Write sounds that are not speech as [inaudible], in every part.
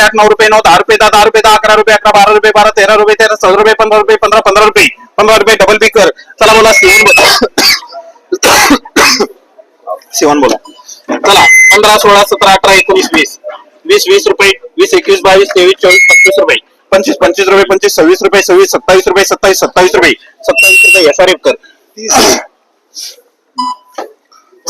रुपये आठ नऊ रुपये नऊ दहा रुपये दहा दहा रुपये दहा अकरा रुपये अकरा बारा रुपये बारा तेरा रुपये तेरा चौदा रुपये पंधरा रुपये पंधरा पंधरा रुपये पंधरा रुपये डबल बी कर. चला बोला सिवन बोला. सिवन बोला. चला पंधरा सोळा सतरा अठरा एकोणीस वीस. वीस वीस रुपये वीस एकवीस बावीस तेवीस चोवीस पंचवीस रुपये. पंचवीस पंचवीस रुपये पंचवीस सव्वीस रुपये सव्वीस सत्तावीस रुपये सत्तावीस सत्तावीस रुपये. सत्तावीस रुपये एफ आर एफ कर.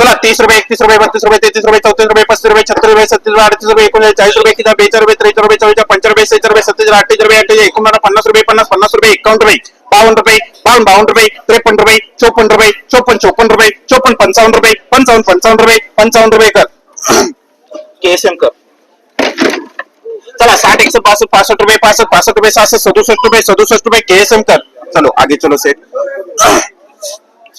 चला तीस रुपये एकतीस रुपए बत्तीस रुपए तेहतीस रुपए चौतीस रुपए पस्तीस रुपये छत्तीस रुपये सत्तीस रुपये अडतीस रुपये एकोणचाळीस चाळीस रुपये किती बेचाळीस रुपये त्रेचाळीस रुपये चौदा पंचवीस रुपये सेहेचाळीस रुपये सत्तेचाळीस अठ्ठेचाळीस रुपये अठ्ठेचाळीस एकोणपन्नास पन्नास रुपये पन्नास पन्नास रुपये एकावन्न रुपये बावन्न रुपये बावन्न बावन्न रुपये त्रेपन्न रुपये चोपन्न रुपये चोपन्न चोपन्न रुपये चोपन्न पंचावन्न रुपये पंचावन्न पंचावन्न रुपये पंचावन्न रुपये कर। केएसएम कर। चला साठ एकसठ बासठ पासष्ट रुपये पासष्ट पासष्ट रुपये सहासष्ट सदुसष्ट रुपये सदुसष्ट रुपये केएसएम कर। चलो आगे चलो सेठ।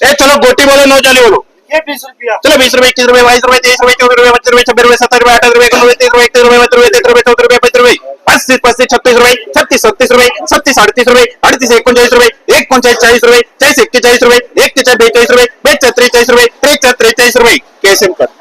ए चलो गोटी बोलो नौ चाली बोलो। चलो, बीस रुपए इक्कीस रुपए बाईस रुपए तेईस रुपए चौबीस रुपए पच्चीस रुपए छब्बीस रुपए सत्तर रुपए अठारह रुपए उन्नीस तीस रुपए इकतीस रुपए बत्तीस रुपए तेईस रुपए चौदह रुपए पच्चीस रुपए पच्चीस पच्चीस छत्तीस रुपए छत्तीस सत्तीस रुपए छत्तीस अड़तीस रुपए अड़तीस एक एकोणचाळीस रुपए एक उनचालीस चालीस रुपए चालीस इक्कीस चालीस रुपए एक चालीस बेचालीस रुपए बेचा त्रेचालीस रुपए त्रेचा त्रेचालीस रुपए कैसे कर.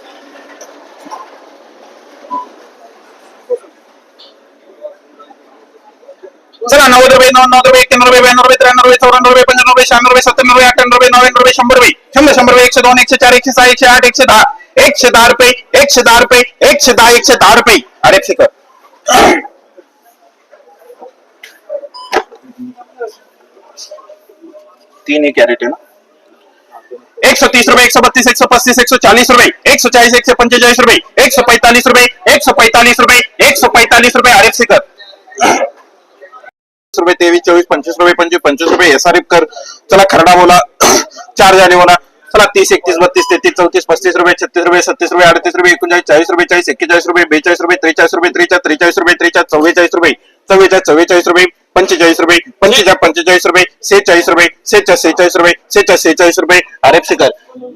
चला नव्वद रुपये नव्वद रुपये एक्क्याण्णव रुपये ब्याण्णव रुपये त्र्याण्णव रुपये चौऱ्याण्णव रुपये पंच्याण्णव रुपये शहाण्णव रुपये सत्त्याण्णव रुपये अठ्ठ्याण्णव रुपये नव्याण्णव रुपये शंभर रुपये शंभर शंभर रुपये एकशे दोन एकशे चार एकशे सहा एकशे आठ एकशे दहा एकशे दहा रुपये एकशे दहा रुपये एकशे दहा एकशे दहा रुपये अरे कर तीन एक कॅरेट आहे ना एक सौ तीस रुपए एक सौ बत्तीस एक सौ पच्चीस एक सौ चालीस रुपए एक सौ चालीस एक सौ पंचालीस रुपए एक सौ पैंतालीस रुपए एक सौ पैंतालीस रुपए एक सौ पैंतालीस रुपए आर एफ़ कर रुपये तेवीस चोवीस पंचवीस रुपये पंचवीस पंचवीस रुपये एस कर. चला खरडा बोला. [clears throat] चार जाने बोला. चला तीस एकतीस बत्तीस तेहतीस चौतीस पस्तीस रुपये छत्तीस रुपये सत्तीस रुपये अडतीस रुपये एकोणचाळीस चाळीस रुपये चाळीस एक्केचाळीस रुपये बेचाळीस रुपये त्रेचाळीस रुपये त्रेचाळीस त्रेचाळीस रुपये त्रेचाळीस चव्वेचाळीस रुपये चव्वेचाळीस चव्वेचाळीस रुपये पंचेचाळीस रुपये पंचेचाळीस पंचेचाळीस रुपये सेहेचाळीस रुपये सेहेचाळीस सेहेचाळीस रुपये सेहेचाळीस सेहेचाळीस रुपये. आर एफ कर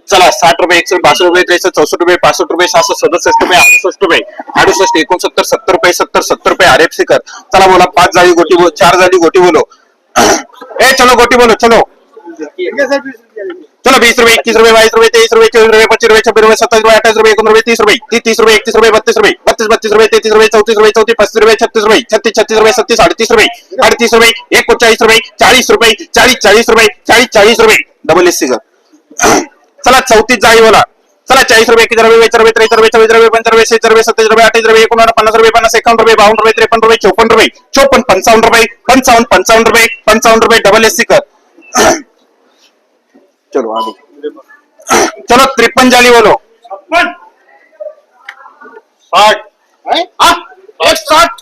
चला, साठ रुपये एकशे बासष्ट रुपये, त्रेसष्ट, चौसष्ट रुपये, पासष्ट रुपये, सहासष्ट, सदुसष्ट रुपये, अडुसष्ट रुपये, अडुसष्ट, एकोणसत्तर, सत्तर रुपये, सत्तर सत्तर रुपये आर एफ़ सी कर. चला बोला, पाच जाळी गोटी बोल चार जाळी गोटी बोलो. ए, चलो, गोटी बोलो, चलो. चलो बीस रुपए इक्कीस रुपए बाईस रुपए तेईस रुपए चौबीस रुपए पच्चीस रुपए छब्बीस रुपए सत्ताईस रुपए अट्ठाईस रुपए उनतीस रुपए तीस रुपए तीस रुपए इकतीस रुपए बत्तीस रुपए बत्तीस बत्तीस रुपए तैतीस रुपए चौतीस रुपए चौतीस, पस्तीस रुपए छत्तीस रुपए छत्तीस छत्तीस रुपए सत्तीस, अड़तीस रुपए अड़तीस रुपए एकोणचाळीस रुपये, चाळीस रुपये, चाळीस चाळीस रुपये, चाळीस चाळीस रुपये डबल एस सी चला चौतीस जाळी बोला. चला चाळीस रुपये किती रुपये बेचार रुपये त्रेचार रुपये चव्वेचार रुपये पंचार रुपये रुपये सत्तावीस रुपये अठ्ठावीस रुपये एकोणपन्नास पन्नास रुपये पन्नास एकावन्न रुपये बावन्न रुपये त्रेपन्न रुपये चोपन्न रुपये चोपन्न पंचावन्न रुपये पंचावन्न पंचावन्न रुपये पंचावन्न रुपये डबल एस सी कर चलो आगे. चलो तिरपन जाली बोलो. साठ. साठ.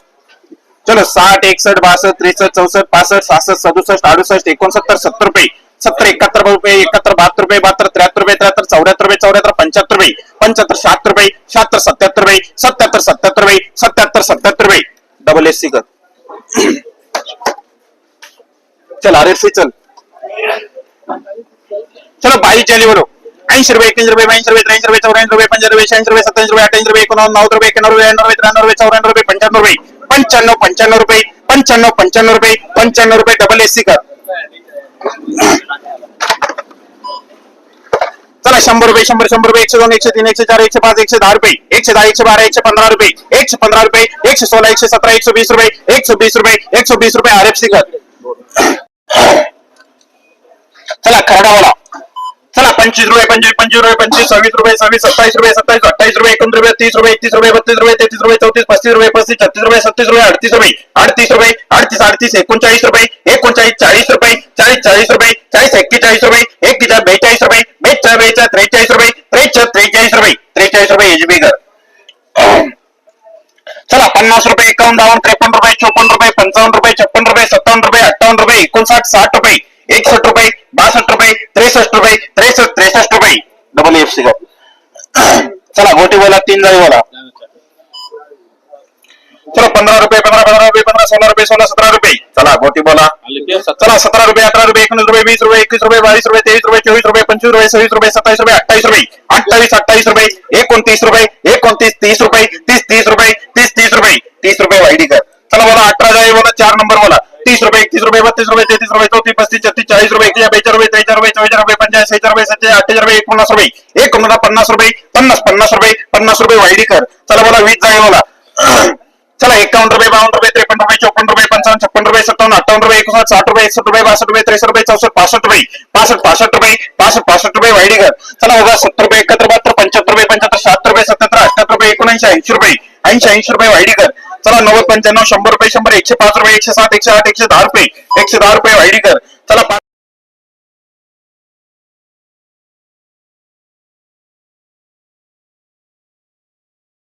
चलो साठ एकसठ बासष्ट त्रेसष्ट चौसष्ट पासष्ट सहासष्ट सदुसष्ट अडुसष्ट एकोणसत्तर सत्तर रुपये. सत्तर, एकाहत्तर रुपये एकाहत्तर, बहात्तर रुपये, बहात्तर, त्र्याहत्तर रुपये, त्र्याहत्तर, चौऱ्याहत्तर रुपये, चौऱ्याहत्तर, पंच्याहत्तर रुपये, पंच्याहत्तर शहात्तर रुपये, शहात्तर, सत्याहत्तर रुपये, सत्याहत्तर सत्याहत्तर रुपये, सत्याहत्तर सत्याहत्तर रुपये. डबल एस सी कर. चल आर एफ़ सी चल. चलो, बाईस चाली बोलो. ऐंशी रुपये एकवीस रुपये बाईस रुपये, त्र्याऐंशी रुपये, चौऱ्याऐंशी रुपये पंचाळीस रुपये, शहाऐंशी रुपये, सत्याऐंशी रुपये अठ्ठ्याऐंशी रुपये रुपये, एक्याण्णव रुपये रुपये, त्र्याण्णव रुपये रुपये रुपये रुपये रुपये रुपये डबल एस कर. चला, शंभर रुपये, शंभर शंभर रुपये, एकशे दोन, एकशे तीन, एकशे चार, एकशे पाच, एकशे दहा रुपये, एकशे दहा, एकशे बारा, एकशे पंधरा रुपये, एकशे पंधरा रुपये, एकशे सोळा, एकशे सतरा, एकशे वीस रुपये, एकशे वीस रुपये, एकशे वीस रुपये, आर एफ़ सी कर. चला खरडावाला चला, पंचवीस रुपये, पंचवीस पंचवीस रुपये, पंचवीस, सव्वीस रुपये, सव्वीस, सत्तावीस रुपये, सत्तावीस, अठ्ठावीस रुपये, एकोणतीस रुपये, तीस रुपये एकतीस रुपये, बत्तीस रुपये, तेहतीस रुपये, चौतीस, पस्तीस रुपये, पस्तीस, छत्तीस रुपये, सत्तीस रुपये, अडतीस रुपये अडतीस रुपये, अडतीस अडतीस, एकोणचाळीस रुपये, एकोणचाळीस चाळीस रुपये, चाळीस चाळीस रुपये चाळीस एक्केचाळीस रुपये एक्केचाळीस बेचाळीस रुपये बेचाळीस बेचाळीस त्रेचाळीस रुपये, त्रेचाळीस त्रेचाळीस रुपये त्रेचाळीस रुपये एचबी कर चला, पन्नास रुपये, एकावन्न, बावन्न, त्रेपन्न रुपये, चोपन्न रुपये, पंचावन्न रुपये छप्पन रुपये, सत्तावन्न रुपये, अठ्ठावन्न रुपये, एकोणसाठ, साठ रुपये, एकसष्ट रुपये, बासष्ट रुपये, त्रेसष्ट रुपये, त्रेसष्ट त्रेसष्ट रुपये. डबल एफ़ सी चला, गोटी बोला, तीन जाळी बोला. चलो पंधरा रुपये पंधरा पंधरा रुपये पंधरा सोळा रुपये सोळा सतरा रुपये. चला गोटी बोला. चला सतरा रुपये अठरा रुपये एकोणीस रुपये वीस रुपये एकवीस रुपये बावीस रुपये तेवीस रुपये चोवीस रुपये पंचवीस रुपये सव्वीस रुपये सत्तावीस रुपये अठ्ठावीस रुपये अठ्ठावीस अठ्ठावीस रुपये एकोणतीस रुपये एकोणतीस तीस रुपये तीस तीस रुपये तीस तीस रुपये तीस रुपये वाईडी कर. चला बोला अठरा जाळी बोला चार नंबर बोला. तीस रुपये एकतीस रुपये बत्तीस रुपये तेहतीस रुपये चौतीस पस्तीस छत्तीस चाळीस रुपये एकशे बेचाळीस रुपये त्रेचाळीस रुपये चव्वेचाळीस रुपये पंचाळीस सेहेचाळीस रुपये सत्तेचाळीस अठ्ठेचाळीस रुपये एकोणपन्नास रुपये एकोणपन्नास पन्नास रुपये पन्नास पन्नास रुपये पन्नास रुपये वाईडी कर. चला बोला वीस जाळी बोला. चला एकावन्न रुपये बावन्न रुपये त्रेपन्न रुपये चौपन्न रुपये पंचावन्न छप्पन रुपये सत्तावन्न अठ्ठावन्न रुपये एकोणसाठ साठ रुपये एकसठ रुपये बासष्ट रुपये त्रेसष्ट रुपये चौसष्ट पासष्ट रुपये पासष्ट पासष्ट रुपये पासष्ट पासष्ट रुपये वाईडी कर चला बघा सत्तर रुपये एकाहत्तर बहात्तर पंच्याहत्तर रुपये पंच्याहत्तर शहात्तर रुपये सत्याहत्तर अठ्याहत्तर रुपये एकोणऐंशी ऐंशी रुपये ऐंशी ऐंशी रुपये वाईडी कर चला नव्वद पंच्याण्णव शंभर रुपये शंभर एकशे पाच रुपये एकशे सात एकशे आठ एकशे दहा रुपये एकशे दहा रुपये वाईडी कर चला पाच